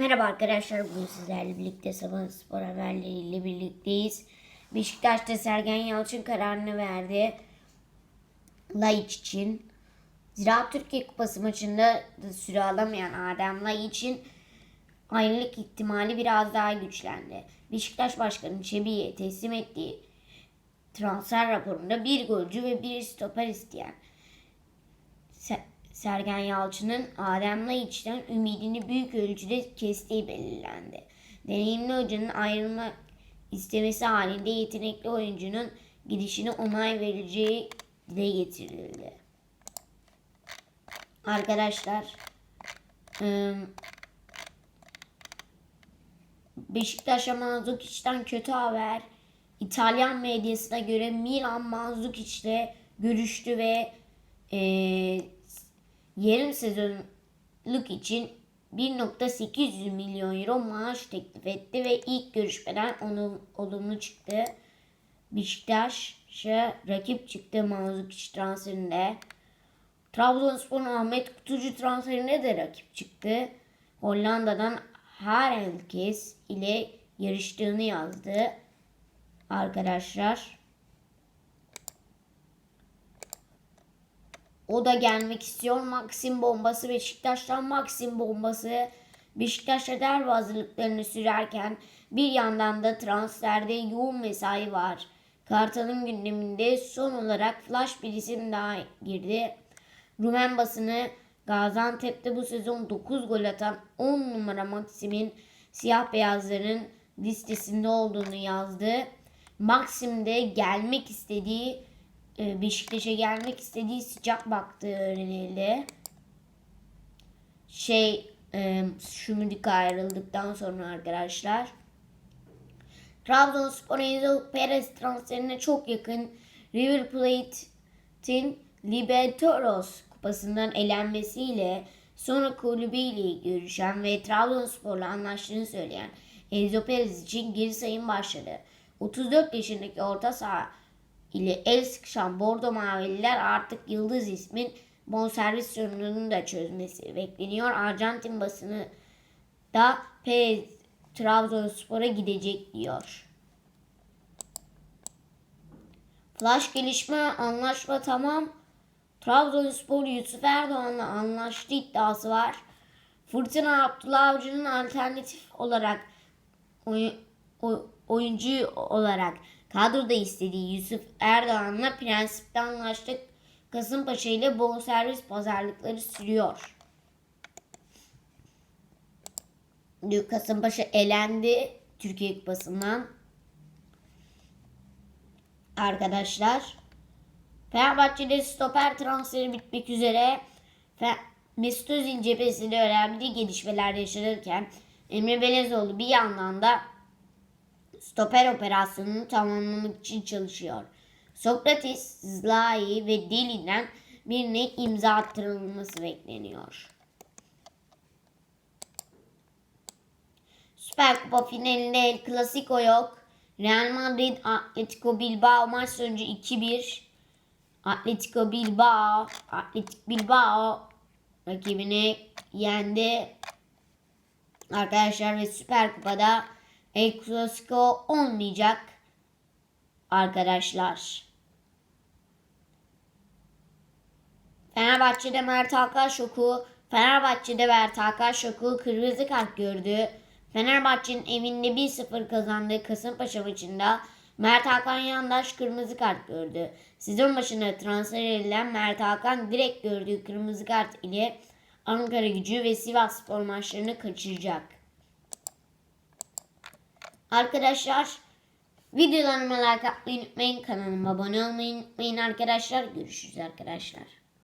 Merhaba arkadaşlar. Bugün sizlerle birlikte sabah spor haberleriyle birlikteyiz. Beşiktaş'ta Sergen Yalçın kararını verdi. Laiç için. Ziraat Türkiye Kupası maçında da süre alamayan Adem Laiç'in ayrılık ihtimali biraz daha güçlendi. Beşiktaş Başkanı Çebi'ye teslim ettiği transfer raporunda bir golcü ve bir stoper isteyen Sergen Yalçın'ın Adem Laiç'ten ümidini büyük ölçüde kestiği belirlendi. Deneyimli hocanın ayrılmak istemesi halinde yetenekli oyuncunun gidişine onay vereceği dile getirildi. Arkadaşlar Beşiktaş'a Manzukic'den kötü haber. İtalyan medyasına göre Milan Manzukic'le görüştü ve eee, yarım sezonluk için 1.800 milyon euro maaş teklif etti ve ilk görüşmeden onun olumlu çıktı. Beşiktaş'a rakip çıktı Manzukic transferinde. Trabzonspor'un Ahmet Kutucu transferinde de rakip çıktı. Hollanda'dan Herkes ile yarıştığını yazdı. Arkadaşlar. O da gelmek istiyor. Maxim bombası Beşiktaş'tan Maxim bombası. Beşiktaş'ta derbi hazırlıklarını sürerken bir yandan da transferde yoğun mesai var. Kartal'ın gündeminde son olarak flash bir isim daha girdi. Rumen basını Gaziantep'te bu sezon 9 gol atan 10 numara Maxim'in siyah beyazların listesinde olduğunu yazdı. Maxim de gelmek istediği Beşiktaş'a gelmek istediği sıcak baktığı öğrenildi. Şey e, Şumuduk ayrıldıktan sonra arkadaşlar. Trabzonspor Enzo Perez transferine çok yakın River Plate'in Libertadores kupasından elenmesiyle sonra kulübüyle görüşen ve Trabzonspor'la anlaştığını söyleyen Enzo Perez için geri sayım başladı. 34 yaşındaki orta saha ile el sıkışan Bordo Mavililer artık Yıldız ismin bonservis sorununu da çözmesi bekleniyor. Arjantin basını da Perez Trabzonspor'a gidecek diyor. Flash gelişme anlaşma tamam. Trabzonspor Yusuf Erdoğan'la anlaştı iddiası var. Fırtına Abdullah Avcı'nın alternatif olarak oy- oy- oyuncu olarak kadroda istediği Yusuf Erdoğan'la prensipte anlaştık. Kasımpaşa ile bonservis pazarlıkları sürüyor. Kasımpaşa elendi Türkiye Kupası'ndan. Arkadaşlar. Fenerbahçe'de stoper transferi bitmek üzere. Mesut Özil cephesinde önemli gelişmeler yaşanırken Emre Belezoğlu bir yandan da stoper operasyonunu tamamlamak için çalışıyor. Sokrates, Zlai ve Deli'den birine imza attırılması bekleniyor. Süper Kupa finalinde El Clasico yok. Real Madrid Atletico Bilbao maç sonucu 2-1. Atletico Bilbao, Atletik Bilbao rakibini yendi. Arkadaşlar ve Süper Kupa'da Clasico olmayacak. Arkadaşlar. Fenerbahçe'de Mert Hakan. Fenerbahçe'de Mert Hakan kırmızı kart gördü. Fenerbahçe'nin evinde 1-0 kazandığı Kasımpaşa maçında Mert Hakan Yandaş kırmızı kart gördü. Sezon başında transfer edilen Mert Hakan direkt gördüğü kırmızı kart ile Ankara gücü ve Sivas spor maçlarını kaçıracak. Arkadaşlar videolarıma like atmayı unutmayın. Kanalıma abone olmayı unutmayın arkadaşlar. Görüşürüz arkadaşlar.